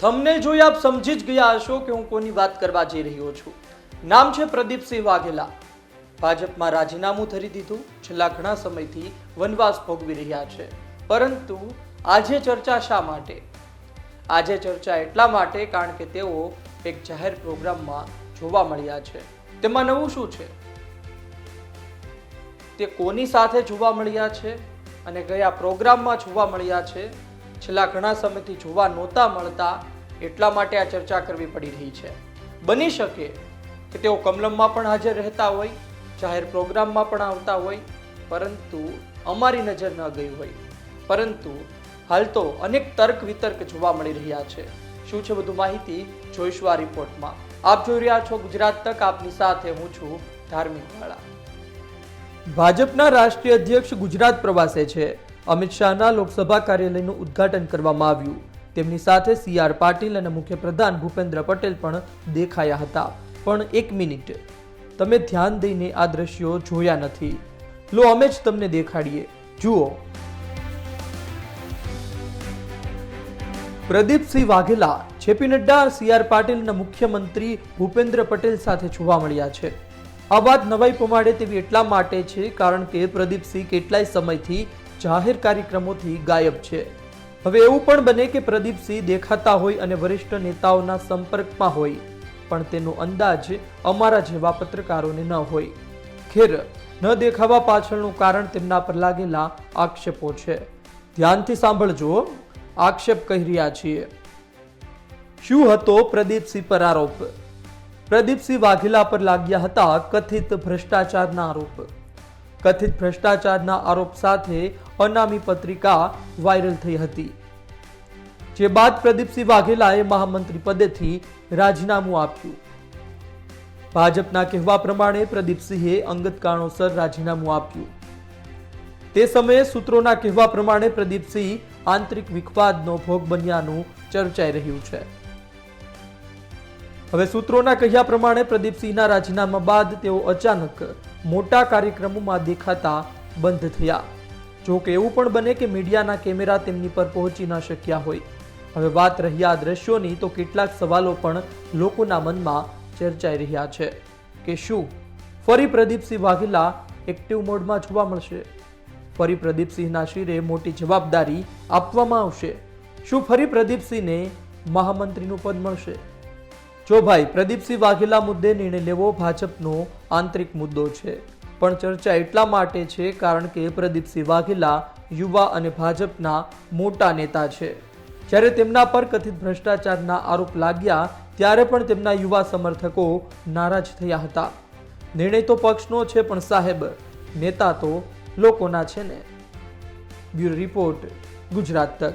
તમને જોઈ આપ સમજી જ ગયા હશો કે હું કોની વાત કરવા જઈ રહ્યો છું. નામ છે પ્રદીપસિંહ વાઘેલા. ભાજપમાં રાજીનામું ધરી દીધું. છેલ્લા ઘણા સમયથી વનવાસ ભોગવી રહ્યા છે. પરંતુ આજે ચર્ચા શા માટે? આજે ચર્ચા એટલા માટે કારણ કે તેઓ એક જાહેર પ્રોગ્રામમાં જોવા મળ્યા છે. તેમાં નવું શું છે? તે કોની સાથે જોવા મળ્યા છે? અને કયા પ્રોગ્રામમાં જોવા મળ્યા છે? છેલ્લા ઘણા સમયથી જોવા નહોતા મળતા એટલા માટે આ ચર્ચા કરવી પડી રહી છે. બની શકે કે તેઓ કમલમમાં પણ હાજર રહેતા હોય, જાહેર પ્રોગ્રામમાં પણ આવતા હોય, પરંતુ અમારી નજર ન ગઈ હોય. પરંતુ હાલ તો અનેક તર્ક વિતર્ક જોવા મળી રહ્યા છે. શું છે બધું માહિતી? જોઈશું આ રિપોર્ટમાં. આપ જોઈ રહ્યા છો ગુજરાત તક, આપની સાથે હું છું ધાર્મિક વાળા. ભાજપના રાષ્ટ્રીય અધ્યક્ષ ગુજરાત પ્રવાસે છે. અમિત શાહના લોકસભા કાર્યાલયનું ઉદ્ઘાટન કરવામાં આવ્યું. તેમની સાથે સી આર પાટીલ અને મુખ્યપ્રધાન ભૂપેન્દ્ર પટેલ પણ દેખાયા હતા. પણ એક મિનિટ. તમે ધ્યાન દઈને આ દ્રશ્યો જોયા નથી. લો, અમે જ તમને દેખાડીએ. જુઓ. Pradipsinh Vaghela, J P Nadda, C R પાટીલના મુખ્યમંત્રી ભૂપેન્દ્ર પટેલ સાથે જોવા મળ્યા છે. આ વાત નવાઈ પમાડે તેવી એટલા માટે છે કારણ કે પ્રદીપસિંહ કેટલાય સમયથી જાહેર કાર્યક્રમોથી ગાયબ છે. હવે એવું પણ બને કે પ્રદીપસિંહ દેખાતા હોય અને વરિષ્ઠ નેતાઓના સંપર્કમાં હોય, પણ તેનો અંદાજ અમારા જેવા પત્રકારોને ન હોય. ખેર, ન દેખાવા પાછળનું કારણ તેમના પર લાગેલા આક્ષેપો છે. ધ્યાનથી સાંભળજો, આક્ષેપ કહી રહ્યા છીએ. શું હતો પ્રદીપસિંહ પર આરોપ? પ્રદીપસિંહ વાઘેલા પર લાગ્યા હતા કથિત ભ્રષ્ટાચારના આરોપ. કથિત ભ્રષ્ટાચારના આરોપ સાથે અનામી પત્રિકા વાયરલ થઈ હતી. જે બાદ પ્રદીપસિંહ વાઘેલાએ મહામંત્રી પદેથી રાજીનામું આપ્યું. ભાજપના કહેવા પ્રમાણે પ્રદીપસિંહે અંગત કારણોસર રાજીનામું આપ્યું. તે સમયે સૂત્રોના કહેવા પ્રમાણે પ્રદીપસિંહ આંતરિક વિખવાદનો ભોગ બન્યાનું ચર્ચાઈ રહ્યું છે. હવે સૂત્રોના કહ્યા પ્રમાણે પ્રદીપસિંહના રાજીનામા બાદ તેઓ અચાનક મોટા કાર્યક્રમોમાં દેખાતા બંધ થયા. જો કે એવું પણ બને કે મીડિયાના કેમેરા તેમની પર પહોંચી ન શક્યા હોય. હવે વાત રહી આ દ્રશ્યોની તો કેટલાક સવાલો પણ લોકોના મનમાં ચર્ચાઈ રહ્યા છે કે શું ફરી પ્રદીપસિંહ વાઘેલા એક્ટિવ મોડમાં જોવા મળશે? ફરી પ્રદીપસિંહના શિરે મોટી જવાબદારી આપવામાં આવશે. શું ફરી પ્રદીપસિંહને મહામંત્રીનું પદ મળશે? જો ભાઈ, પ્રદીપસિંહ વાઘેલા મુદ્દે નિર્ણય લેવો ભાજપનો આંતરિક મુદ્દો છે. પણ ચર્ચા એટલા માટે છે કારણ કે પ્રદીપસિંહ વાઘેલા યુવા અને ભાજપના મોટા નેતા છે. જ્યારે તેમના પર કથિત ભ્રષ્ટાચારના આરોપ લાગ્યા, ત્યારે પણ તેમના યુવા સમર્થકો નારાજ થયા હતા. નિર્ણય તો પક્ષનો છે પણ સાહેબ, નેતા તો લોકોના છે ને. બ્યુરો રિપોર્ટ, ગુજરાત તક.